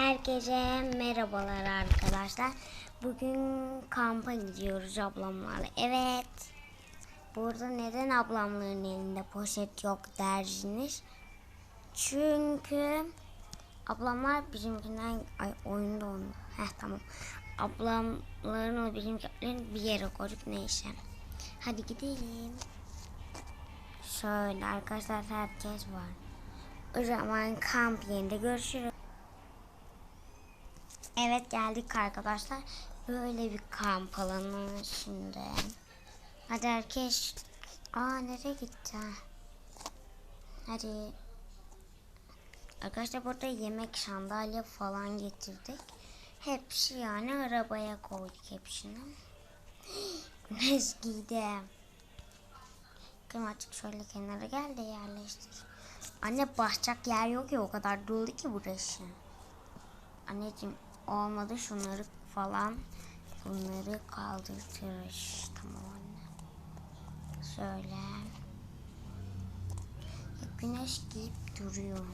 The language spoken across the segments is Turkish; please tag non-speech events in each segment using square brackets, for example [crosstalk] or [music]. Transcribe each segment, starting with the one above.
Herkese merhabalar arkadaşlar. Bugün kampa gidiyoruz ablamlarla. Evet. Burada neden ablamların elinde poşet yok dersiniz? Çünkü ablamlar bizimkinden ay oyunda onu. Heh tamam. Ablamların bizimkilerin bir yere koyduk neyse. Hadi gidelim. Şöyle arkadaşlar herkes var. O zaman kamp yerinde görüşürüz. Evet geldik arkadaşlar. Böyle bir kamp alanı şimdi. Hadi herkes. Aa nereye gitti? Hadi. Arkadaşlar burada yemek sandalye falan getirdik. Hepsi yani arabaya koyduk hepsini. [gasps] Giydi. Kım açık şöyle kenara gel de yerleştir. Anne basacak yer yok ya o kadar dolu ki burası. Anneciğim olmadı şunları falan bunları kaldırtırız. Tamam anne. Şöyle. Ya güneş giyip duruyor.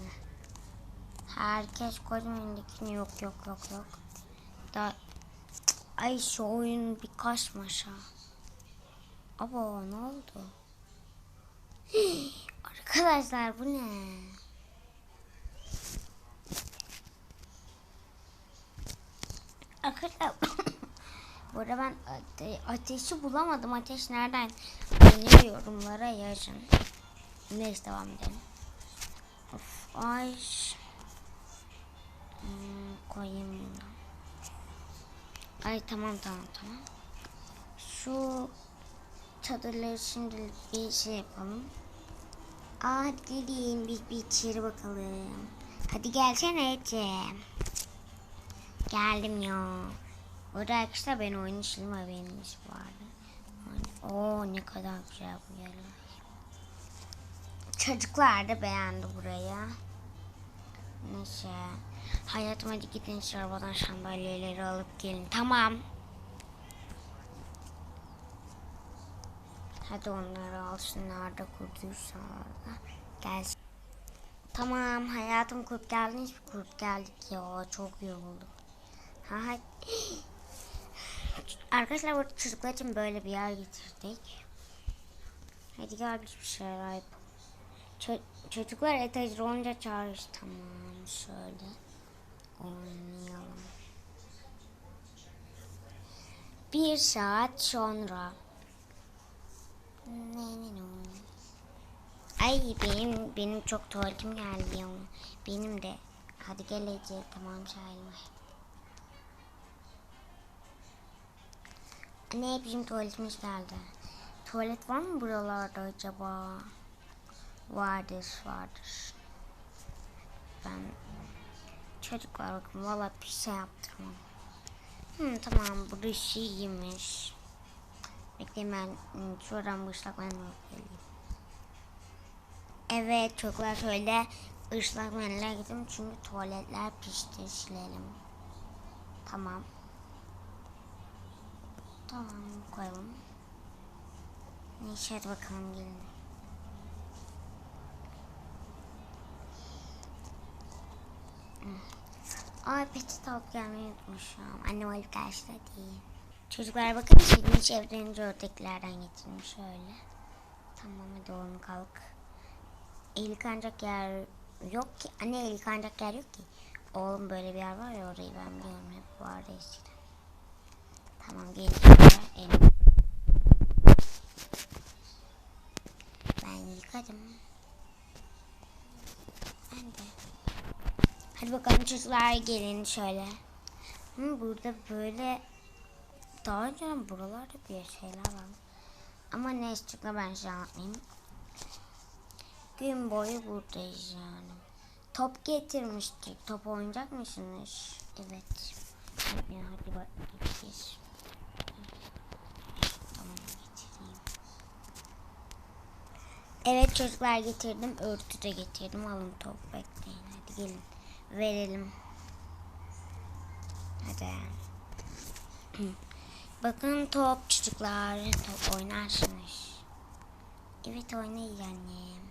Herkes kocaman elindekini yok yok yok yok. Da Ay şu oyun bir kaçmaşa. Aba ne oldu? [gasps] Arkadaşlar bu ne? Arkadaşlar [coughs] bu arada ben ate- ateşi bulamadım. Ateş nereden? Beni yorumlara yazın. Neyse devam edelim. Of ay. Hmm, koyayım bunu. Ay tamam tamam tamam. Şu çadırları şimdi bir şey yapalım. Hadi gelin biz bir içeri bakalım. Hadi gelsene Ecem. Geldim ya. Burada arkadaşlar ben oyun işim haberiniz vardı. Oo ne kadar güzel bu yerler. Çocuklar da beğendi burayı. Neyse. Hayatım hadi gidin arabadan sandalyeleri alıp gelin. Tamam. Hadi onları alsınlar da kurduysa orada. Gelsin. Tamam hayatım kurt geldiniz mi? Kurt geldik ya çok yoruldum. Ha, ha. Arkadaşlar burada çocuklar için böyle bir yer getirdik. Hadi gel bir şeyler yapalım. Ço- çocuklar etajda olunca çağırır. Tamam şöyle oynayalım. Bir saat sonra. Ne ne ne. Ay benim benim çok tuvaletim geldi ya. Benim de. Hadi gel Ece tamam Şahin. Anne bizim tuvaletimiz geldi. Tuvalet var mı buralarda acaba? Vardır vardır. Ben çocuklar bakın valla bir şey yaptırmam. Hı, tamam burası iyiymiş. Bekleyin ben hmm, şuradan bu ıslak mendil alıp geleyim. Evet çocuklar şöyle ıslak mendile gittim çünkü tuvaletler pişti silelim. Tamam. Tamam koyalım. Neyse bakalım gelin. Ay peçete alıp gelmeyi unutmuşum. Annem alıp karşıda değil. Çocuklar bakın şimdi çevrenici örteklerden getirmiş şöyle. Tamam hadi oğlum kalk. El yıkanacak yer yok ki. Anne el yıkanacak yer yok ki. Oğlum böyle bir yer var ya orayı ben biliyorum hep vardı eskiden. Tamam gelin şuraya el. Ben yıkadım. Ben de. Hadi bakalım çocuklar gelin şöyle. Hı, burada böyle daha önce buralarda bir şeyler var. Ama neyse çocuklar ben size anlatmayayım. Gün boyu buradayız yani. Top getirmiştik. Top oynayacak mısınız? Evet. Hadi bak gideceğiz. Tamam getireyim. Evet çocuklar getirdim. Örtü de getirdim. Alın top bekleyin. Hadi gelin. Verelim. Hadi. [clears throat] Bakın top çocuklar. Top oynarsınız. Evet oynayın annem.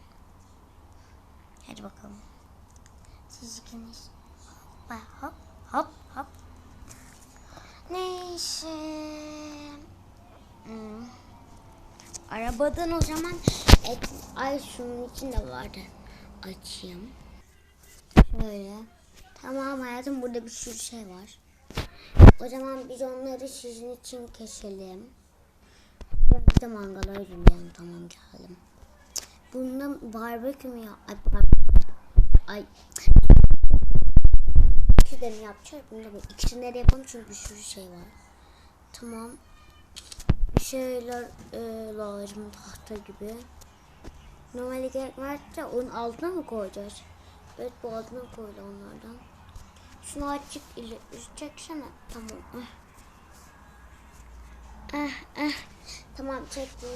Hadi bakalım. Siz ikiniz. hoppa hop hop hop. Neyse. Hmm. Arabadan o zaman et, ay şunun içinde vardı. Açayım. Şöyle. Tamam hayatım burada bir sürü şey var. O zaman biz onları sizin için keselim. Bir de mangala özledim tamam geldim. Bunda barbekü mü ya? Ay barbekü. Ay. İkisini yapacağız. Bunda bu. İkisini de yapalım çünkü bir sürü şey var. Tamam. Bir şeyler e, lazım tahta gibi. Normalde gerekmez de onun altına mı koyacağız? Evet bu altına koydu onlardan. Şunu açık ile çeksene. Tamam. Ah. Ah, ah. Tamam çektim.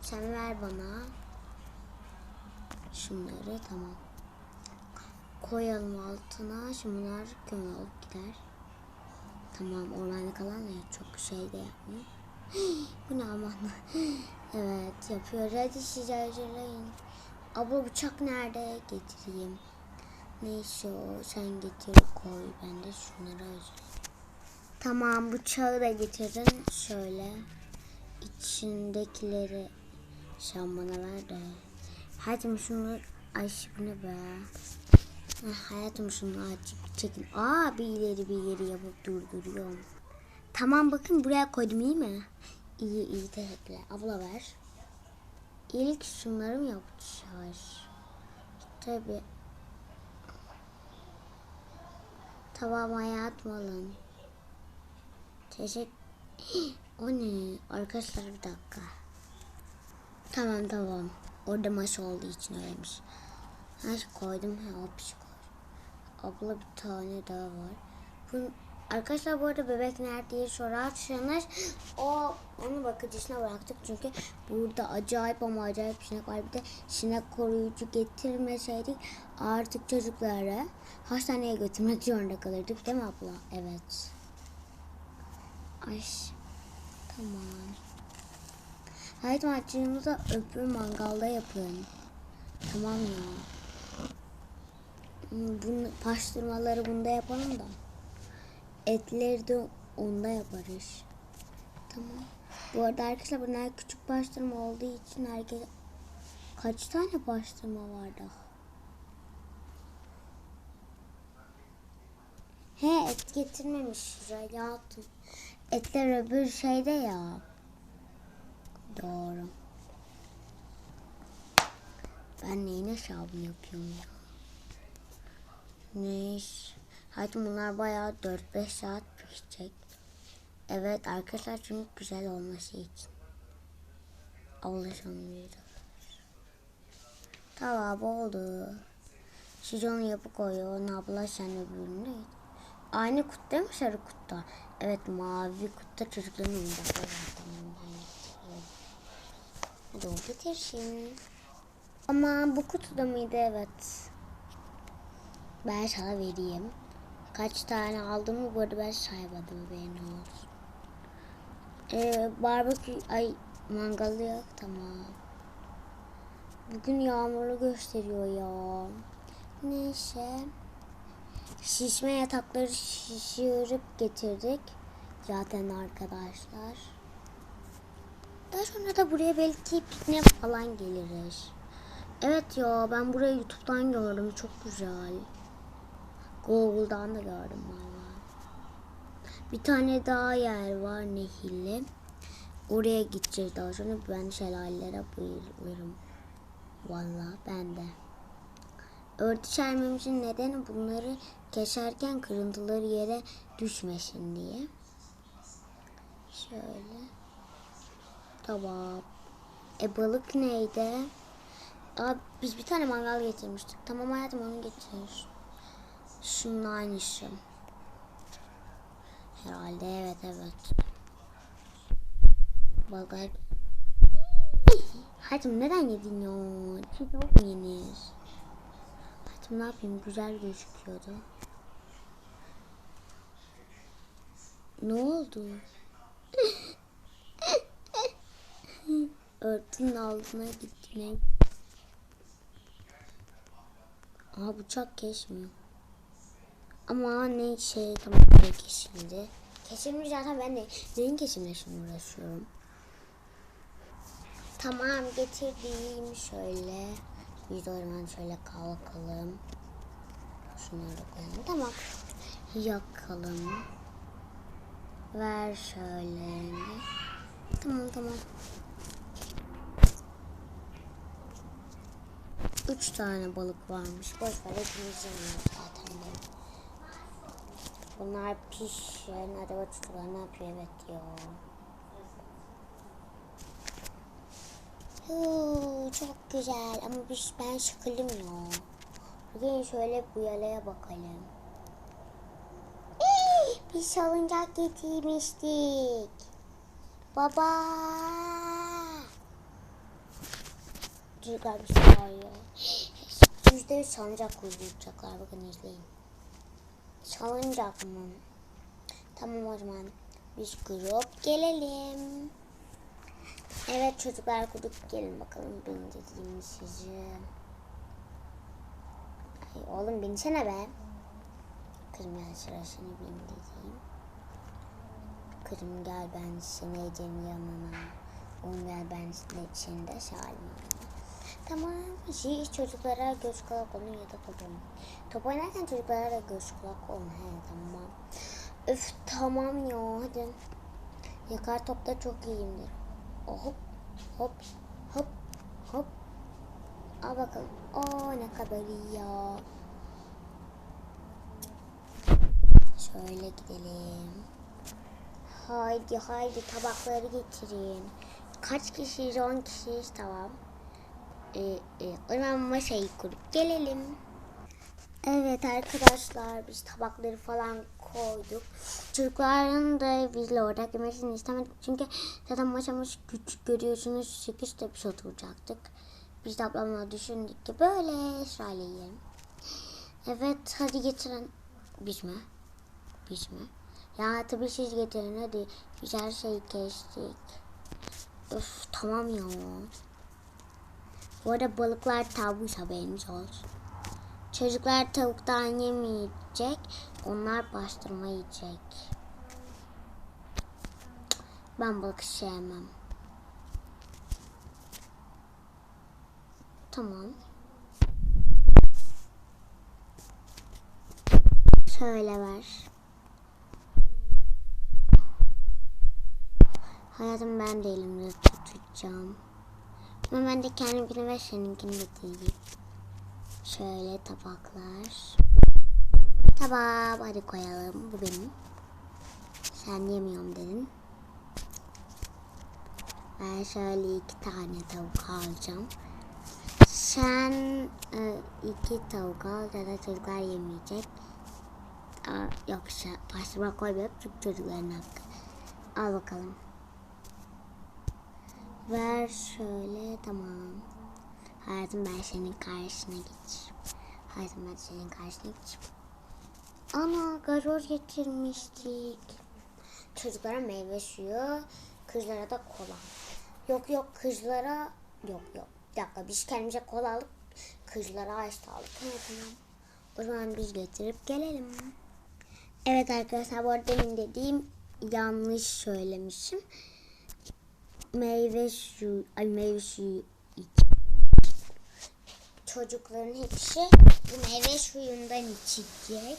Sen ver bana. Şunları tamam. Koyalım altına. Şimdi bunlar kömür gider. Tamam ormanda kalan da çok şey de yapmıyor. [gasps] Bu ne aman. Evet yapıyor. Hadi aceleyin. Abla bıçak nerede? Getireyim. Neyse o sen getir koy. Ben de şunları özleyeyim. Tamam bıçağı da getirin. Şöyle. içindekileri sen bana ver de. Hayatım şunu ay şimdi be. Ah, hayatım şunu açıp çekin. Aa bir ileri bir geri yapıp durduruyorum. Tamam bakın buraya koydum iyi mi? İyi iyi teşekkürler. Abla ver. İlk şunları mı yapacağız? Tabi. Tamam hayatım alın. Teşekkür. [gasps] O ne? Arkadaşlar bir dakika. Tamam tamam. Orada maç olduğu için öyleymiş. Her şey koydum. Ha, o bir şey koy. Abla bir tane daha var. Bu, arkadaşlar bu arada bebek nerede diye sorarsanız o onu bakıcısına bıraktık çünkü burada acayip ama acayip sinek var. Bir de sinek koruyucu getirmeseydik artık çocukları hastaneye götürmek zorunda kalırdık değil mi abla? Evet. Ay tamam. Hayatım açığımızda öpür mangalda yapın. Tamam ya. Bunu, pastırmaları bunda yapalım da. Etleri de onda yaparız. Tamam. Bu arada arkadaşlar bunlar küçük pastırma olduğu için herkes kaç tane pastırma vardı? He et getirmemiş hayatım. Etler öbür şeyde ya. Doğru. Ben neyin hesabını yapıyorum ya? Neyse. Hadi bunlar bayağı 4-5 saat pişecek. Evet arkadaşlar çünkü güzel olması için. Allah'ım bir Tamam oldu. Siz onu yapı koyuyor. Onu abla sen öbürünü. Aynı kutta mı sarı kutta? Evet mavi kutta çocukların oyuncakları. Hadi o getirsin. Ama bu kutuda mıydı? Evet. Ben sana vereyim. Kaç tane aldığımı bu arada ben saymadım benim olsun. Ee, barbekü ay mangalı yok tamam. Bugün yağmurlu gösteriyor ya. Neyse. Şişme yatakları şişirip getirdik. Zaten arkadaşlar. Daha sonra da buraya belki pikniğe falan geliriz. Evet ya ben burayı YouTube'dan gördüm. Çok güzel. Google'dan da gördüm valla. Bir tane daha yer var nehirli. Oraya gideceğiz daha sonra. Ben şelalelere bayılırım. Valla ben de. Örtü sermemizin nedeni bunları keserken kırıntıları yere düşmesin diye. Şöyle. Tamam. E balık neydi? Abi biz bir tane mangal getirmiştik. Tamam hayatım onu getir. Şunun aynısı. Herhalde evet evet. Balık. Hayatım neden yedin ya? Çiğ tavuk mu yenir? Hayatım ne yapayım güzel gözüküyordu. Ne oldu? [laughs] Örtünün altına gitti. Aha bıçak kesmiyor. Ama ne şey tamam ne kesildi. Kesilmiş zaten ben de neyin kesilmesine uğraşıyorum. Tamam getirdim şöyle. Biz de o zaman şöyle kalkalım. Şunları koyalım. Tamam. Yakalım. Ver şöyle. Tamam tamam. Üç tane balık varmış. Boş ver zaten de. Bunlar pişen. Acaba çocuklar ne yapıyor? Evet ya. Çok güzel ama biz, ben sıkıldım ya. Bugün şöyle bu yalaya bakalım. Ey, biz salıncak getirmiştik. Baba. Çocuklar bir şey bağırıyor. Yüzde yüz salıncak kurulacaklar. Bakın izleyin. Salıncak mı? Tamam o zaman biz kurup gelelim. Evet çocuklar kurup gelin bakalım bindireyim sizi. Ay, oğlum binsene be. Kızım gel sıra seni bindireyim. Kızım gel ben seni Ece'nin yanına. Oğlum gel ben seni, seni de Salim yanına. Tamam. Siz çocuklara göz kulak olun ya da top oynayın. Top oynarken çocuklara göz kulak olun. He tamam. Öf tamam ya hadi. Yakar topta çok iyiyimdir. Oh, hop hop hop hop. Al bakalım. Oo ne kadar iyi ya. Şöyle gidelim. Haydi haydi tabakları getirin. Kaç kişiyiz? 10 kişiyiz tamam. Ee, e, o zaman masayı kurup gelelim. Evet arkadaşlar biz tabakları falan koyduk. Çocukların da bizle ortak yemesini istemedik. Çünkü zaten masamız küçük görüyorsunuz. 8 tepsi oturacaktık. Biz de ablamla düşündük ki böyle sırayla yiyelim. Evet hadi getirin. Biz mi? Biz mi? Ya tabii siz getirin hadi. Biz her şeyi kestik. Öf tamam ya. Bu arada balıklar tavuk haberiniz olsun. Çocuklar tavuktan yemeyecek. Onlar bastırma yiyecek. Ben balık sevmem. Tamam. Şöyle ver. Hayatım ben de elimde tutacağım. Ama ben de kendimkini ve seninkini getireyim. Şöyle tabaklar. Tamam hadi koyalım. Bu benim. Sen yemiyorum dedin. Ben şöyle iki tane tavuk alacağım. Sen e, iki tavuk al ya da çocuklar yemeyecek. Aa, yoksa pastırma koymayıp çocukların hakkı. Al bakalım. Ver şöyle tamam. Hayatım ben senin karşına geç. Hayatım ben senin karşına geç. Ana gazoz getirmiştik. Çocuklara meyve suyu, kızlara da kola. Yok yok kızlara yok yok. Bir dakika biz kendimize kola alıp kızlara ice aldık. Evet tamam. O zaman biz getirip gelelim. Evet arkadaşlar bu arada benim dediğim yanlış söylemişim. Meyve suyu, ay meyve suyu iç. Çocukların hepsi bu meyve suyundan içecek.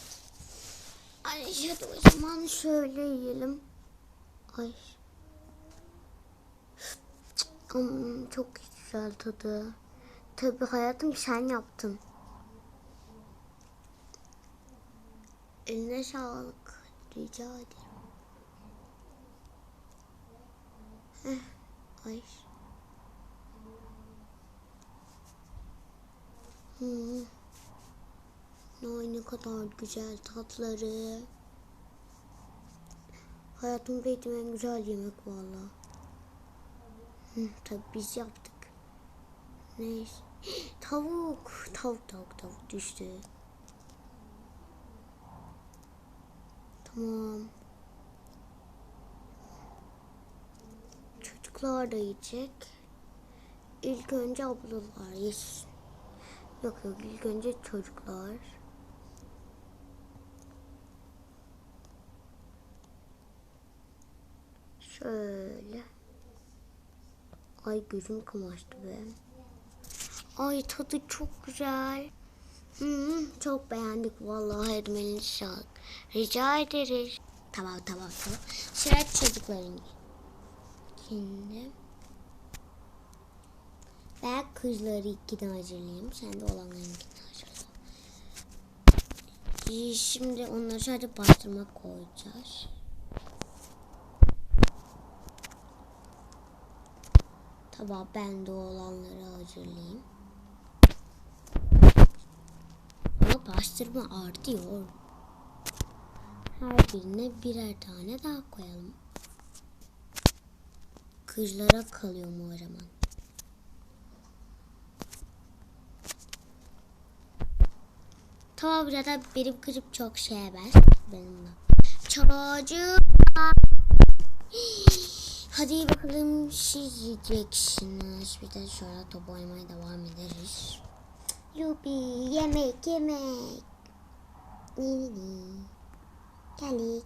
Ay hadi o zaman şöyle yiyelim. Ay. Hmm, çok güzel tadı. Tabii hayatım sen yaptın. Eline sağlık. Rica ederim. Heh, ay. Hmm. Ay ne kadar güzel tatları. Hayatımda yediğim en güzel yemek valla. Hı, tabii biz yaptık. Neyse. [gasps] Tavuk. Tavuk tavuk tavuk düştü. Tamam. çocuklar da yiyecek. İlk önce ablalar yesin. Yok yok ilk önce çocuklar. Şöyle. Ay gözüm kamaştı be. Ay tadı çok güzel. Hmm, çok beğendik vallahi Ermeni şarkı. Rica ederiz. Tamam tamam tamam. Sıra çocukların. Şimdi. Ben kızları ikiden hazırlayayım. Sen de olanların ikiden hazırla. Şimdi onları sadece pastırma koyacağız. Tamam ben de olanları hazırlayayım. Ama pastırma artıyor. Her birine birer tane daha koyalım. Kızlara kalıyor mu o zaman? Tamam zaten benim kızım çok sever. Benimle. Çocuğum. Hadi bakalım siz yiyeceksiniz. Bir de sonra top oynamaya devam ederiz. Yubi yemek yemek. Ni ni ni. Geldik.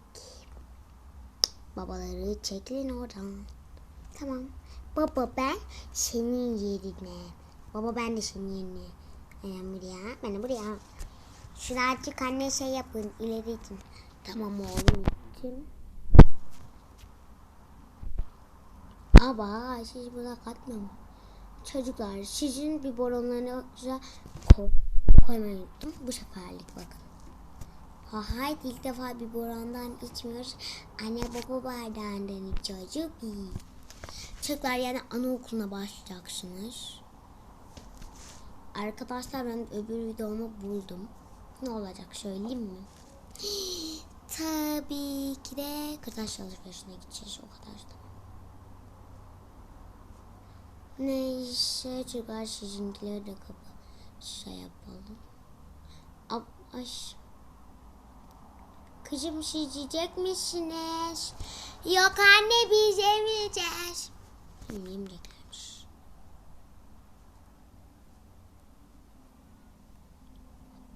Babaları çekilin oradan. Tamam. Baba ben senin yerine. Baba ben de senin yerine. Ben buraya. Ben de buraya. Şunu azıcık anne şey yapın. ileri itin. Tamam oğlum. Gittim. Ama siz buna katmam. Çocuklar sizin biberonlarınıza koy, koymayı unuttum. Bu seferlik bakın. Ha haydi ilk defa biberondan içmiyoruz. Anne baba bardağından içiyoruz. Çocuklar yani anaokuluna başlayacaksınız. Arkadaşlar ben öbür videomu buldum. Ne olacak söyleyeyim mi? [gasps] Tabii ki de kırtaş alışverişine gideceğiz o kadar da. Neyse çocuklar sizinkileri de kapı şey yapalım. Ab. Kızım siz yiyecek misiniz? Yok anne biz yemeyeceğiz. Yemeyeceklermiş.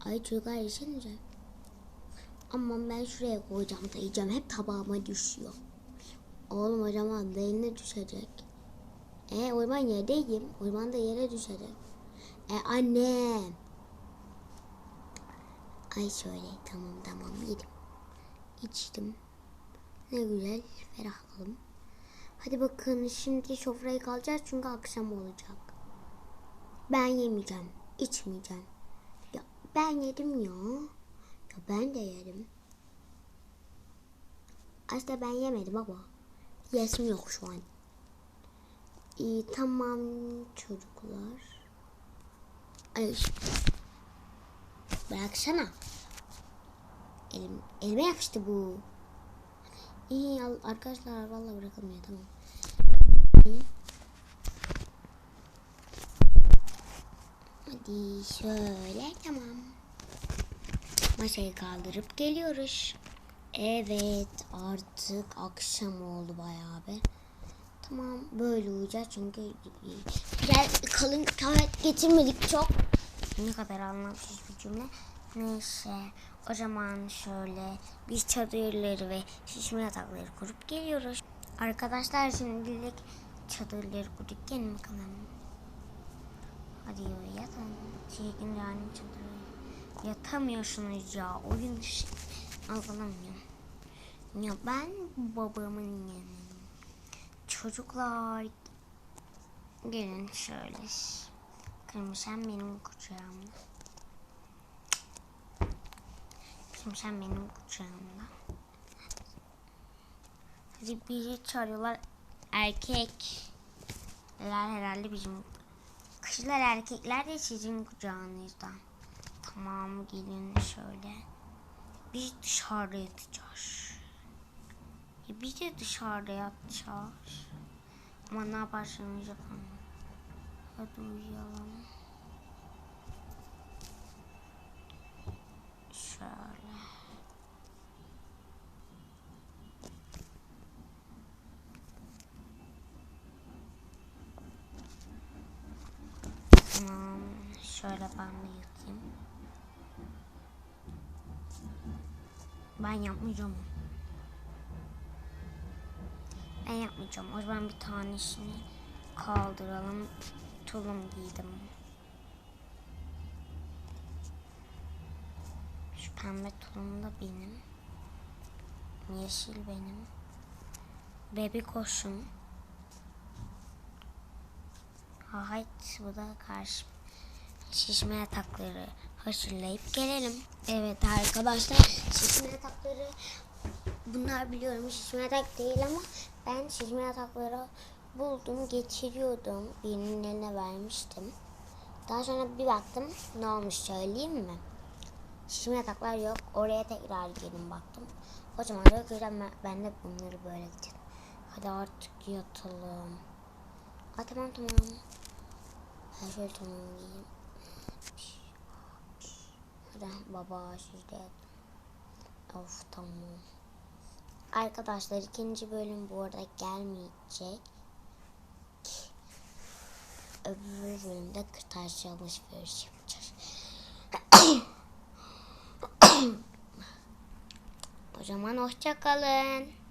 Ay çocuklar yesenize. Ama ben şuraya koyacağım da. Hep tabağıma düşüyor. Oğlum o zaman düşecek. E orman yerdeyim. Orman da yere düşecek. E anne. Ay şöyle tamam tamam yedim. İçtim. Ne güzel ferahladım. Hadi bakın şimdi sofrayı kalacağız çünkü akşam olacak. Ben yemeyeceğim. içmeyeceğim. Ya ben yedim ya. Ya ben de yedim. Aslında ben yemedim ama. Yesim yok şu an. İyi tamam çocuklar. Ay. Bıraksana. Elim, elime yapıştı bu. İyi arkadaşlar vallahi bırakamıyor tamam. Hadi şöyle tamam. Masayı kaldırıp geliyoruz. Evet artık akşam oldu bayağı be. Tamam böyle uyuyacağız çünkü güzel kalın kağıt getirmedik çok. Ne kadar anlamsız bir cümle. Neyse o zaman şöyle biz çadırları ve şişme yatakları kurup geliyoruz. Arkadaşlar şimdilik çadırları kurduk gelin bakalım. Hadi yatın. Çekin yani çadırı. Yatamıyorsunuz ya oyun dışı. Anlamıyorum. Ya ben babamın yanındayım. Çocuklar gelin şöyle. Kırmızı sen benim kucağımda. Sen benim kucağımda. Hadi biri çağırıyorlar. Erkek. herhalde bizim. Kızlar erkekler de sizin kucağınızda. Tamam gelin şöyle. Biz dışarıda yatacağız. E biz de dışarıda yatacağız. Ama ne yaparsanız yapın. Hadi uyuyalım. Şöyle. Tamam. Şöyle ben de yatayım. Ben yapmayacağım. Ben yapmayacağım. O zaman bir tanesini kaldıralım. Tulum giydim. Şu pembe tulum da benim. Yeşil benim. Bebek koşum. Hayt bu da karşı şişme yatakları hazırlayıp gelelim. Evet arkadaşlar şişme yatakları bunlar biliyorum şişme yatak değil ama ben şişme yatakları buldum getiriyordum. Birinin eline vermiştim. Daha sonra bir baktım ne olmuş söyleyeyim mi? Şişme yataklar yok. Oraya tekrar gelin baktım. O zaman da güzel ben, ben de bunları böyle getirdim. Hadi artık yatalım. Aa, tamam tamam. Ben şöyle tamamlayayım. Hadi baba yatın. Of tamam. Arkadaşlar ikinci bölüm bu arada gelmeyecek. Öbür bölümde kırtasiye alışveriş yapacağız. [coughs] o zaman hoşça kalın.